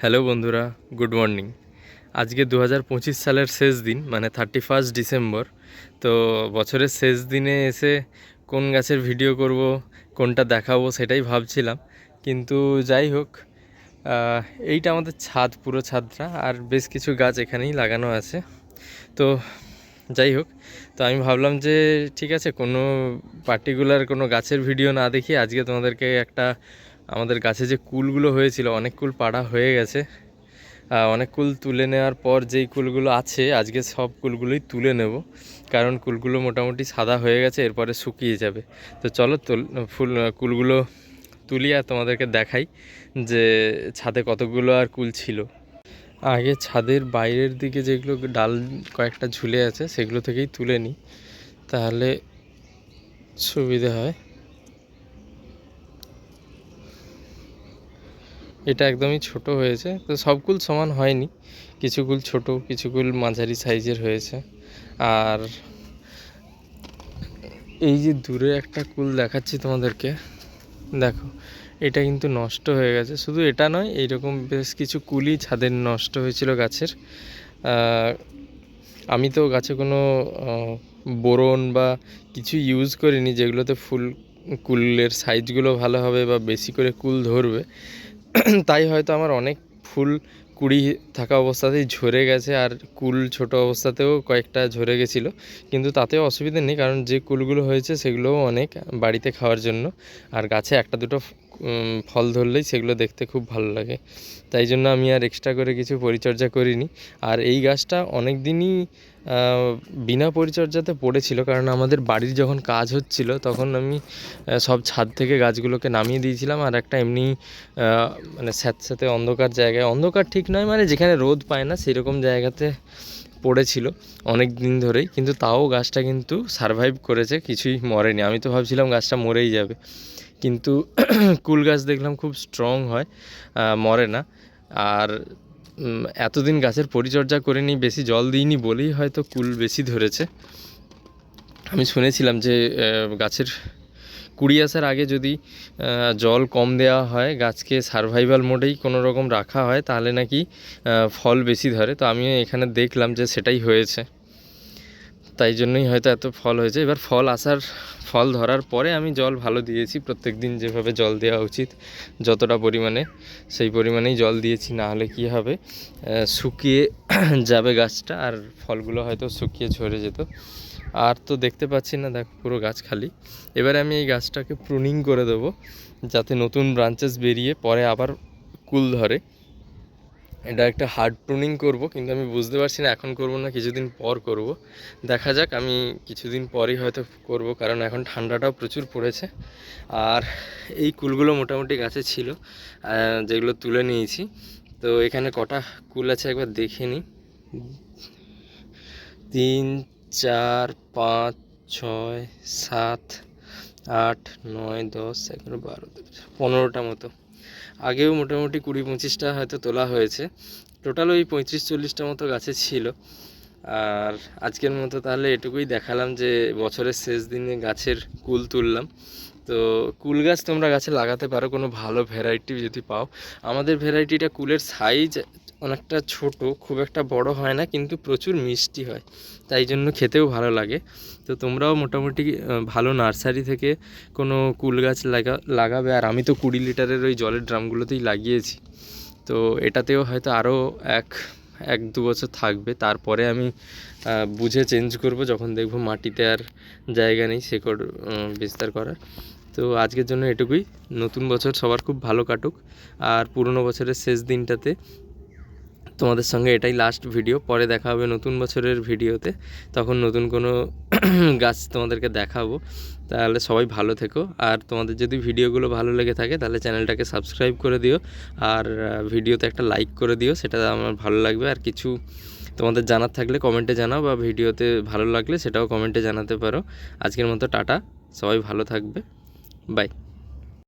Hello বন্ধুরা, good morning. আজকে দু পঁচিশ সালের শেষ দিন মানে থার্টি ফার্স্ট ডিসেম্বর। তো বছরের শেষ দিনে এসে কোন গাছের ভিডিও করব, কোনটা দেখাবো সেটাই ভাবছিলাম। কিন্তু যাই হোক এইটা আমাদের ছাদ, পুরো ছাদটা, আর বেশ কিছু গাছ এখানেই লাগানো আছে। তো যাই হোক, তো আমি ভাবলাম যে ঠিক আছে, কোনো পার্টিকুলার কোনো গাছের ভিডিও না দেখি আজকে তোমাদেরকে একটা আমাদের গাছে যে কুলগুলো হয়েছিল, অনেক কুল পাড়া হয়ে গেছে। অনেক কুল তুলে নেওয়ার পর যেই কুলগুলো আছে, আজকে সব কুলগুলোই তুলে নেব। কারণ কুলগুলো মোটামুটি সাদা হয়ে গেছে, এরপরে শুকিয়ে যাবে। তো চলো তুল, ফুল কুলগুলো তুলি আর তোমাদেরকে দেখাই যে ছাদে কতগুলো আর কুল ছিল। আগে ছাদের বাইরের দিকে যেগুলো ডাল কয়েকটা ঝুলে আছে, সেগুলো থেকেই তুলে নিই। তাহলে সুবিধা হয়। এটা একদমই ছোট হয়েছে। তো সব কুল সমান হয়নি। কিছু কুল ছোট, কিছু কুল মাঝারি সাইজের হয়েছে। আর এই যে দূরে একটা কুল দেখাচ্ছি তোমাদেরকে। দেখো, এটা কিন্তু নষ্ট হয়ে গেছে। শুধু এটা নয়, এইরকম বেশ কিছু কুলই ছাদের নষ্ট হয়েছিল গাছের। আমি তো গাছে কোনো বোরন বা কিছু ইউজ করিনি যেগুলোতে ফুল, কুলের সাইজগুলো ভালো হবে বা বেশি করে কুল ধরবে। তাই হয়তো আমার অনেক ফুল কুড়ি থাকা অবস্থাতেই ঝরে গেছে আর কুল ছোট অবস্থাতেও কয়েকটা ঝরে গেছিল। কিন্তু তাতেও অসুবিধে নেই, কারণ যে কুলগুলো হয়েছে সেগুলোও অনেক বাড়িতে খাওয়ার জন্য। আর গাছে একটা দুটো ফল ধরলেই সেগুলো দেখতে খুব ভালো লাগে। তাই জন্য আমি আর এক্সট্রা করে কিছু পরিচর্যা করিনি। আর এই গাছটা অনেক দিনই বিনা পরিচর্যাতে পড়েছিল, কারণ আমাদের বাড়ির যখন কাজ হচ্ছিল, তখন আমি সব ছাদ থেকে গাছগুলোকে নামিয়ে দিয়েছিলাম আর একটা এমনি মানে স্যাঁতস্যাঁতে অন্ধকার জায়গায়। অন্ধকার ঠিক নয় মানে যেখানে রোদ পায় না, সেরকম জায়গাতে পড়েছিল অনেক দিন ধরেই। কিন্তু তাও গাছটা কিন্তু সারভাইভ করেছে, কিছুই মরেনি। আমি তো ভাবছিলাম গাছটা মরেই যাবে। কিন্তু কুল গাছ দেখলাম খুব স্ট্রং হয় মরে না। আর এতদিন গাছের পরিচর্যা করিনি, বেশি জল দিইনি বলেই হয়তো কুল বেশি ধরেছে। আমি শুনেছিলাম যে গাছের কুড়ি আসার আগে যদি জল কম দেওয়া হয়, গাছকে সার্ভাইভাল মোডেই কোনো রকম রাখা হয়, তাহলে নাকি ফল বেশি ধরে। তো আমি এখানে দেখলাম যে সেটাই হয়েছে। তাই জন্যই হয়তো এত ফল হয়েছে। এবার ফল আসার, ফল ধরার পরে আমি জল ভালো দিয়েছি। প্রত্যেক দিন যেভাবে জল দেওয়া উচিত, যতটা পরিমাণে, সেই পরিমাণেই জল দিয়েছি, না হলে কী হবে? শুকিয়ে যাবে গাছটা আর ফলগুলো হয়তো শুকিয়ে ঝরে যেত। আর তো দেখতে পাচ্ছি না, দেখ পুরো গাছ খালি। এবারে আমি এই গাছটাকে প্রুনিং করে দেবো, যাতে নতুন ব্রাঞ্চেস বেরিয়ে পরে আবার কুল ধরে। এটা একটা হার্ড প্রুনিং করব, কিন্তু আমি বুঝতে পারছি না এখন করব না, কিছুদিন পর করব। দেখা যাক, আমি কিছুদিন পরই হয়তো করব, কারণ এখন ঠান্ডাটাও প্রচুর পড়েছে। আর এই কুলগুলো মোটামুটি গাছে ছিল যেগুলো তুলে নিয়েছি। তো এখানে কটা কুল আছে একবার দেখে নিই। তিন, চার, পাঁচ, ছয়, সাত, আট, নয়, দশ, এগারো, বারো পনেরোটা মতো। আগেও মোটামুটি কুড়ি পঁচিশটা হয়তো তোলা হয়েছে। টোটাল ওই পঁয়ত্রিশ চল্লিশটা মতো গাছে ছিল। আর আজকের মতো তাহলে এটুকুই দেখালাম যে বছরের শেষ দিনে গাছের কুল তুললাম। তো কুল গাছ তোমরা গাছে লাগাতে পারো, কোনো ভালো ভ্যারাইটি যদি পাও। আমাদের ভ্যারাইটিটা কুলের সাইজ অনেকটা ছোট, খুব একটা বড় হয় না, কিন্তু প্রচুর মিষ্টি হয়। তাই জন্য খেতেও ভালো লাগে। তো তোমরাও মোটামুটি ভালো নার্সারি থেকে কোনো কুল গাছ লাগা, লাগাবে। আর আমি তো কুড়ি লিটারের ওই জলের ড্রামগুলোতেই লাগিয়েছি। তো এটাতেও হয়তো আরও এক এক দু বছর থাকবে। তারপরে আমি বুঝে চেঞ্জ করব যখন দেখব মাটিতে আর জায়গা নেই শেকড় বিস্তার করার। তো আজকের জন্য এটুকুই। নতুন বছর সবার খুব ভালো কাটুক। আর পুরনো বছরের শেষ দিনটাতে তোমাদের সঙ্গে এটাই লাস্ট ভিডিও পরে দেখা হবে নতুন বছরের ভিডিওতে তখন নতুন কোনো গাছ তোমাদেরকে দেখাবো। তাহলে সবাই ভালো থেকো। আর তোমাদের যদি ভিডিওগুলো ভালো লেগে থাকে, তাহলে চ্যানেলটাকে সাবস্ক্রাইব করে দিও। আর ভিডিওতে একটা লাইক করে দিও। সেটা আমার ভালো লাগবে। আর কিছু তোমাদের জানার থাকলে কমেন্টে জানাও বা ভিডিওতে ভালো লাগলে সেটাও কমেন্টে জানাতে পারো। আজকের মতো টাটা। সবাই ভালো থাকবে। বাই